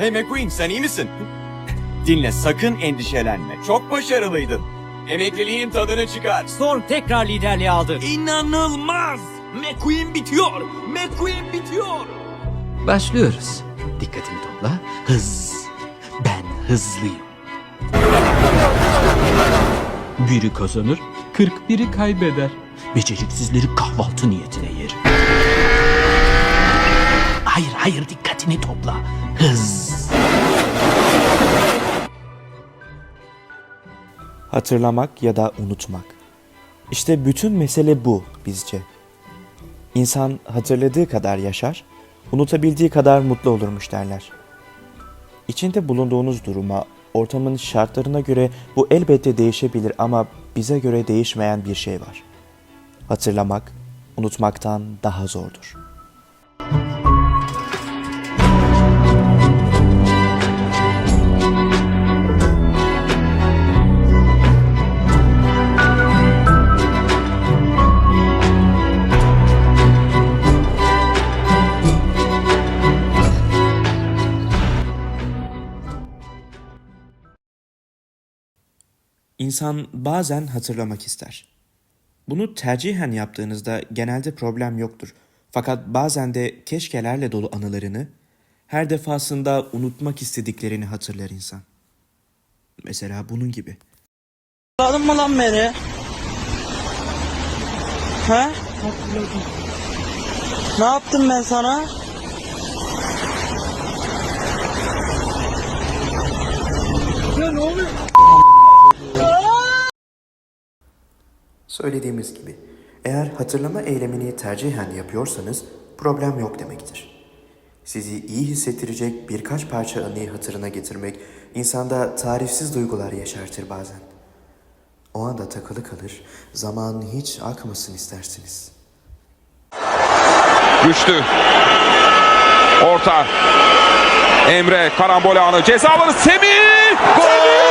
Hey McQueen sen iyi misin? Dinle sakın endişelenme. Çok başarılıydın. Emekliliğin tadını çıkar. Storm tekrar liderliği aldı. İnanılmaz! McQueen bitiyor! McQueen bitiyor! Başlıyoruz. Dikkatini topla. Hız. Ben hızlıyım. Biri kazanır, 41'i kaybeder. Beceriksizleri kahvaltı niyetine yer. Hayır hayır dikkatini topla. Hız. Hatırlamak ya da unutmak. İşte bütün mesele bu bizce. İnsan hatırladığı kadar yaşar, unutabildiği kadar mutlu olurmuş derler. İçinde bulunduğunuz duruma, ortamın şartlarına göre bu elbette değişebilir ama bize göre değişmeyen bir şey var. Hatırlamak, unutmaktan daha zordur. İnsan bazen hatırlamak ister. Bunu tercihen yaptığınızda genelde problem yoktur. Fakat bazen de keşkelerle dolu anılarını, her defasında unutmak istediklerini hatırlar insan. Mesela bunun gibi. Hatırladın mı lan beni? He? Ne yaptım ben sana? Söylediğimiz gibi, eğer hatırlama eylemini tercihen yapıyorsanız problem yok demektir. Sizi iyi hissettirecek birkaç parça anıyı hatırına getirmek insanda tarifsiz duygular yaşartır bazen. O anda takılı kalır, zaman hiç akmasın istersiniz. Güçlü. Orta. Emre karambol anı ceza alanı Semih! Gol! Semih!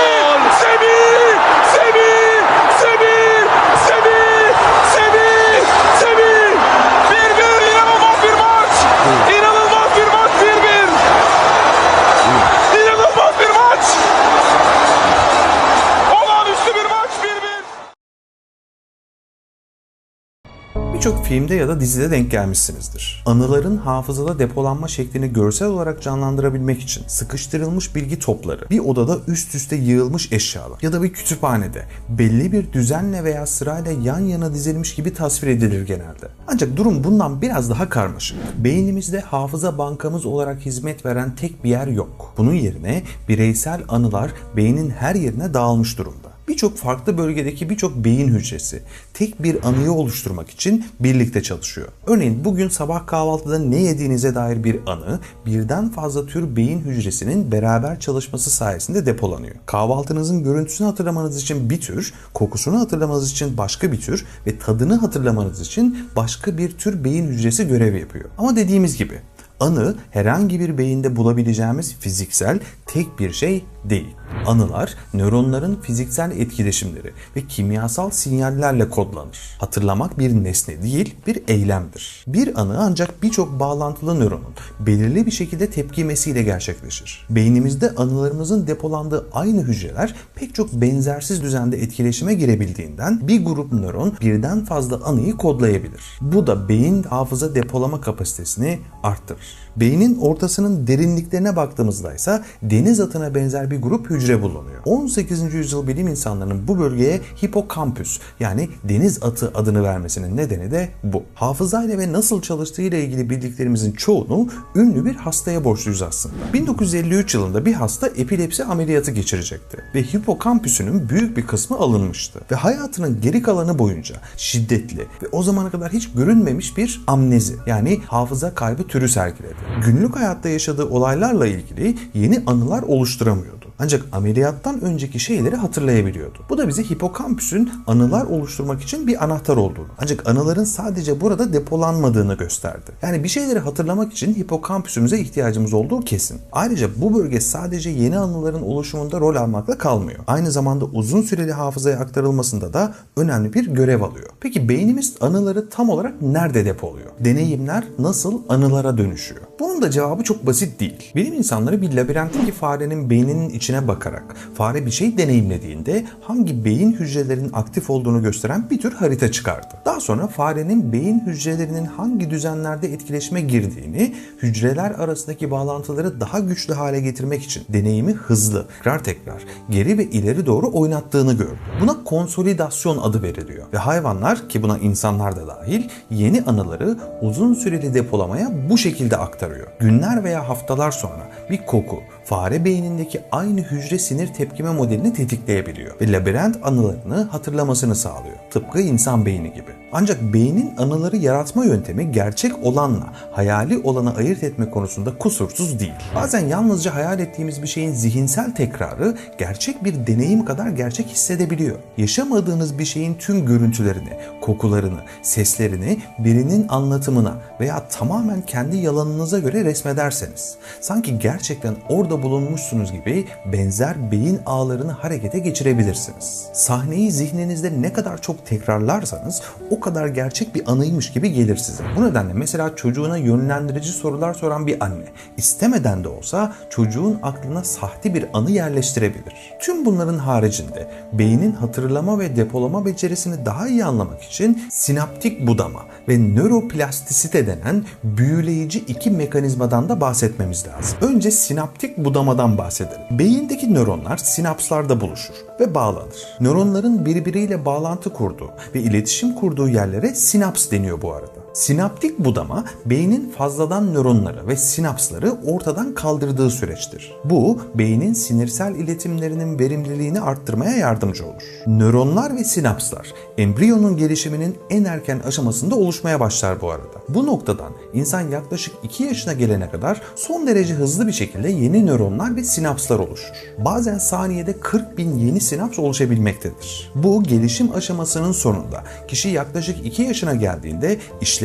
Birçok filmde ya da dizide denk gelmişsinizdir. Anıların hafızada depolanma şeklini görsel olarak canlandırabilmek için sıkıştırılmış bilgi topları, bir odada üst üste yığılmış eşyalar ya da bir kütüphanede belli bir düzenle veya sırayla yan yana dizilmiş gibi tasvir edilir genelde. Ancak durum bundan biraz daha karmaşık. Beynimizde hafıza bankamız olarak hizmet veren tek bir yer yok. Bunun yerine bireysel anılar beynin her yerine dağılmış durumda. Birçok farklı bölgedeki birçok beyin hücresi tek bir anıyı oluşturmak için birlikte çalışıyor. Örneğin bugün sabah kahvaltıda ne yediğinize dair bir anı birden fazla tür beyin hücresinin beraber çalışması sayesinde depolanıyor. Kahvaltınızın görüntüsünü hatırlamanız için bir tür, kokusunu hatırlamanız için başka bir tür ve tadını hatırlamanız için başka bir tür beyin hücresi görev yapıyor. Ama dediğimiz gibi Anı herhangi bir beyinde bulabileceğimiz fiziksel tek bir şey değil. Anılar nöronların fiziksel etkileşimleri ve kimyasal sinyallerle kodlanır. Hatırlamak bir nesne değil, bir eylemdir. Bir anı ancak birçok bağlantılı nöronun belirli bir şekilde tepkimesiyle gerçekleşir. Beynimizde anılarımızın depolandığı aynı hücreler pek çok benzersiz düzende etkileşime girebildiğinden bir grup nöron birden fazla anıyı kodlayabilir. Bu da beyin hafıza depolama kapasitesini arttırır. Beynin ortasının derinliklerine baktığımızda ise deniz atına benzer bir grup hücre bulunuyor. 18. yüzyıl bilim insanlarının bu bölgeye hipokampüs yani deniz atı adını vermesinin nedeni de bu. Hafızayla ve nasıl çalıştığı ile ilgili bildiklerimizin çoğunu ünlü bir hastaya borçluyuz aslında. 1953 yılında bir hasta epilepsi ameliyatı geçirecekti ve hipokampüsünün büyük bir kısmı alınmıştı ve hayatının geri kalanı boyunca şiddetli ve o zamana kadar hiç görünmemiş bir amnezi yani hafıza kaybı türü sergiledi. Günlük hayatta yaşadığı olaylarla ilgili yeni anılar oluşturamıyordu. Ancak ameliyattan önceki şeyleri hatırlayabiliyordu. Bu da bize hipokampüsün anılar oluşturmak için bir anahtar olduğunu. Ancak anıların sadece burada depolanmadığını gösterdi. Yani bir şeyleri hatırlamak için hipokampüsümüze ihtiyacımız olduğu kesin. Ayrıca bu bölge sadece yeni anıların oluşumunda rol almakla kalmıyor. Aynı zamanda uzun süreli hafızaya aktarılmasında da önemli bir görev alıyor. Peki beynimiz anıları tam olarak nerede depoluyor? Deneyimler nasıl anılara dönüşüyor? Bunun da cevabı çok basit değil. Bilim insanları bir labirentteki farenin beyninin içine bakarak fare bir şey deneyimlediğinde hangi beyin hücrelerinin aktif olduğunu gösteren bir tür harita çıkardı. Daha sonra farenin beyin hücrelerinin hangi düzenlerde etkileşime girdiğini, hücreler arasındaki bağlantıları daha güçlü hale getirmek için deneyimi hızlı, tekrar tekrar, geri ve ileri doğru oynattığını gördü. Buna konsolidasyon adı veriliyor. Ve hayvanlar ki buna insanlar da dahil yeni anıları uzun süreli depolamaya bu şekilde aktarıyor. Günler veya haftalar sonra bir koku fare beynindeki aynı hücre sinir tepkime modelini tetikleyebiliyor ve labirent anılarını hatırlamasını sağlıyor. Tıpkı insan beyni gibi. Ancak beynin anıları yaratma yöntemi gerçek olanla hayali olanı ayırt etme konusunda kusursuz değil. Bazen yalnızca hayal ettiğimiz bir şeyin zihinsel tekrarı gerçek bir deneyim kadar gerçek hissedebiliyor. Yaşamadığınız bir şeyin tüm görüntülerini, kokularını, seslerini birinin anlatımına veya tamamen kendi yalanınıza göre resmederseniz, sanki gerçekten orada bulunmuşsunuz gibi benzer beyin ağlarını harekete geçirebilirsiniz. Sahneyi zihninizde ne kadar çok tekrarlarsanız o kadar gerçek bir anıymış gibi gelir size. Bu nedenle mesela çocuğuna yönlendirici sorular soran bir anne istemeden de olsa çocuğun aklına sahte bir anı yerleştirebilir. Tüm bunların haricinde beynin hatırlama ve depolama becerisini daha iyi anlamak için sinaptik budama ve nöroplastisite denen büyüleyici iki mekanizmadan da bahsetmemiz lazım. Önce sinaptik budamadan bahsedelim. Beyindeki nöronlar sinapslarda buluşur ve bağlanır. Nöronların birbiriyle bağlantı kurduğu ve iletişim kurduğu yerlere sinaps deniyor bu arada. Sinaptik budama beynin fazladan nöronları ve sinapsları ortadan kaldırdığı süreçtir. Bu beynin sinirsel iletimlerinin verimliliğini arttırmaya yardımcı olur. Nöronlar ve sinapslar embriyonun gelişiminin en erken aşamasında oluşmaya başlar bu arada. Bu noktadan insan yaklaşık 2 yaşına gelene kadar son derece hızlı bir şekilde yeni nöronlar ve sinapslar oluşur. Bazen saniyede 40 bin yeni sinaps oluşabilmektedir. Bu gelişim aşamasının sonunda kişi yaklaşık 2 yaşına geldiğinde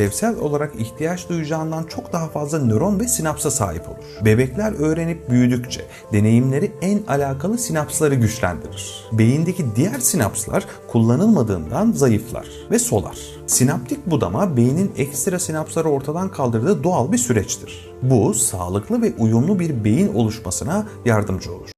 işlevsel olarak ihtiyaç duyacağından çok daha fazla nöron ve sinapsa sahip olur. Bebekler öğrenip büyüdükçe deneyimleri en alakalı sinapsları güçlendirir. Beyindeki diğer sinapslar kullanılmadığından zayıflar ve solar. Sinaptik budama beynin ekstra sinapsları ortadan kaldırdığı doğal bir süreçtir. Bu sağlıklı ve uyumlu bir beyin oluşmasına yardımcı olur.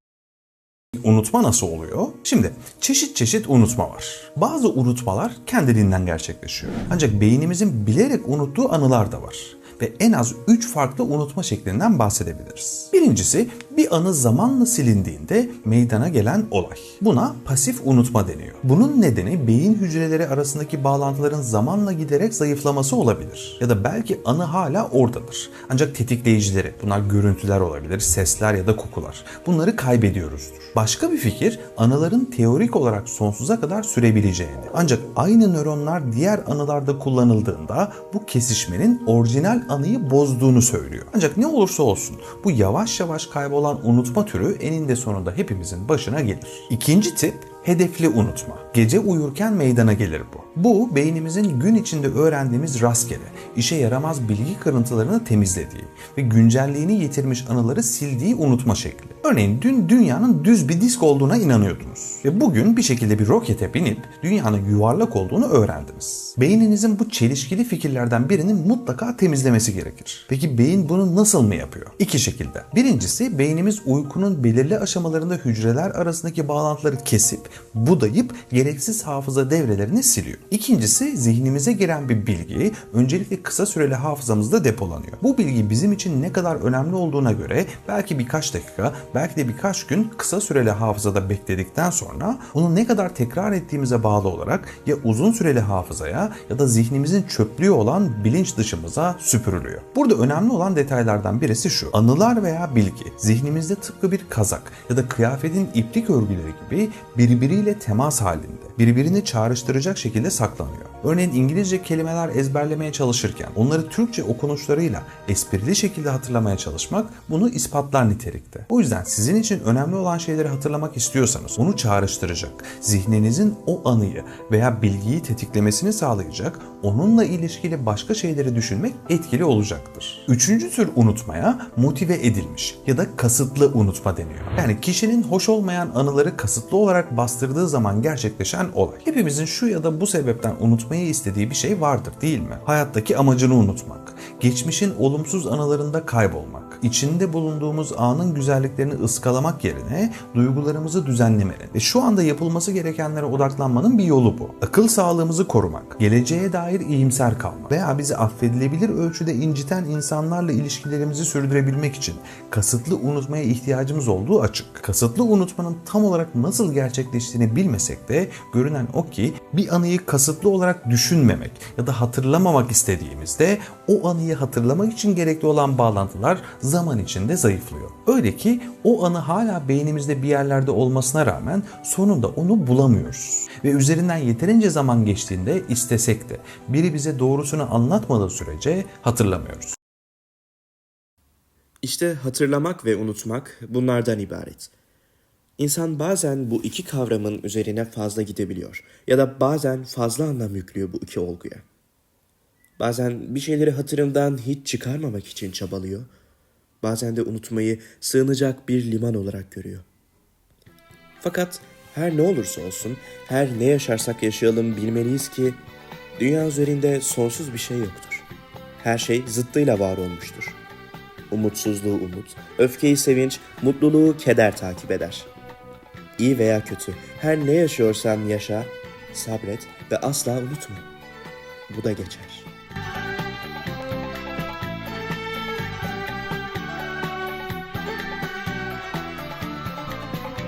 Unutma nasıl oluyor? Şimdi çeşit çeşit unutma var. Bazı unutmalar kendiliğinden gerçekleşiyor. Ancak beynimizin bilerek unuttuğu anılar da var ve en az 3 farklı unutma şeklinden bahsedebiliriz. Birincisi bir anı zamanla silindiğinde meydana gelen olay. Buna pasif unutma deniyor. Bunun nedeni beyin hücreleri arasındaki bağlantıların zamanla giderek zayıflaması olabilir. Ya da belki anı hala oradadır. Ancak tetikleyicileri, bunlar görüntüler olabilir, sesler ya da kokular. Bunları kaybediyoruzdur. Başka bir fikir anıların teorik olarak sonsuza kadar sürebileceğini. Ancak aynı nöronlar diğer anılarda kullanıldığında bu kesişmenin orijinal anıyı bozduğunu söylüyor. Ancak ne olursa olsun bu yavaş yavaş kaybolan unutma türü eninde sonunda hepimizin başına gelir. İkinci tip hedefli unutma. Gece uyurken meydana gelir bu. Bu beynimizin gün içinde öğrendiğimiz rastgele, işe yaramaz bilgi kırıntılarını temizlediği ve güncelliğini yitirmiş anıları sildiği unutma şekli. Örneğin dün dünyanın düz bir disk olduğuna inanıyordunuz ve bugün bir şekilde bir rokete binip dünyanın yuvarlak olduğunu öğrendiniz. Beyninizin bu çelişkili fikirlerden birinin mutlaka temizlemesi gerekir. Peki beyin bunu nasıl mı yapıyor? İki şekilde. Birincisi beynimiz uykunun belirli aşamalarında hücreler arasındaki bağlantıları kesip budayıp gereksiz hafıza devrelerini siliyor. İkincisi zihnimize giren bir bilgi öncelikle kısa süreli hafızamızda depolanıyor. Bu bilgi bizim için ne kadar önemli olduğuna göre belki birkaç dakika, belki de birkaç gün kısa süreli hafızada bekledikten sonra onu ne kadar tekrar ettiğimize bağlı olarak ya uzun süreli hafızaya ya da zihnimizin çöplüğü olan bilinç dışımıza süpürülüyor. Burada önemli olan detaylardan birisi şu. Anılar veya bilgi zihnimizde tıpkı bir kazak ya da kıyafetin iplik örgüleri gibi birbiriyle temas halinde, birbirini çağrıştıracak şekilde saklanıyor. Örneğin İngilizce kelimeler ezberlemeye çalışırken onları Türkçe okunuşlarıyla esprili şekilde hatırlamaya çalışmak bunu ispatlar nitelikte. O yüzden sizin için önemli olan şeyleri hatırlamak istiyorsanız onu çağrıştıracak, zihninizin o anıyı veya bilgiyi tetiklemesini sağlayacak, onunla ilişkili başka şeyleri düşünmek etkili olacaktır. Üçüncü tür unutmaya motive edilmiş ya da kasıtlı unutma deniyor. Yani kişinin hoş olmayan anıları kasıtlı olarak bastırdığı zaman gerçekleşen olay. Hepimizin şu ya da bu sebepten unutmayı istediği bir şey vardır değil mi? Hayattaki amacını unutmak, geçmişin olumsuz anılarında kaybolmak, içinde bulunduğumuz anın güzelliklerini ıskalamak yerine duygularımızı düzenlemenin ve şu anda yapılması gerekenlere odaklanmanın bir yolu bu. Akıl sağlığımızı korumak, geleceğe dair iyimser kalmak veya bizi affedilebilir ölçüde inciten insanlarla ilişkilerimizi sürdürebilmek için kasıtlı unutmaya ihtiyacımız olduğu açık. Kasıtlı unutmanın tam olarak nasıl gerçekleştiğini bilmesek de görünen o ki bir anıyı kasıtlı olarak düşünmemek ya da hatırlamamak istediğimizde o anıyı hatırlamak için gerekli olan bağlantılar zaman içinde zayıflıyor. Öyle ki o anı hala beynimizde bir yerlerde olmasına rağmen sonunda onu bulamıyoruz. Ve üzerinden yeterince zaman geçtiğinde istesek de biri bize doğrusunu anlatmadığı sürece hatırlamıyoruz. İşte hatırlamak ve unutmak bunlardan ibaret. İnsan bazen bu iki kavramın üzerine fazla gidebiliyor ya da bazen fazla anlam yüklüyor bu iki olguya. Bazen bir şeyleri hatırından hiç çıkarmamak için çabalıyor. Bazen de unutmayı sığınacak bir liman olarak görüyor. Fakat her ne olursa olsun, her ne yaşarsak yaşayalım bilmeliyiz ki dünya üzerinde sonsuz bir şey yoktur. Her şey zıttıyla var olmuştur. Umutsuzluğu umut, öfkeyi sevinç, mutluluğu keder takip eder. İyi veya kötü, her ne yaşıyorsan yaşa, sabret ve asla unutma. Bu da geçer.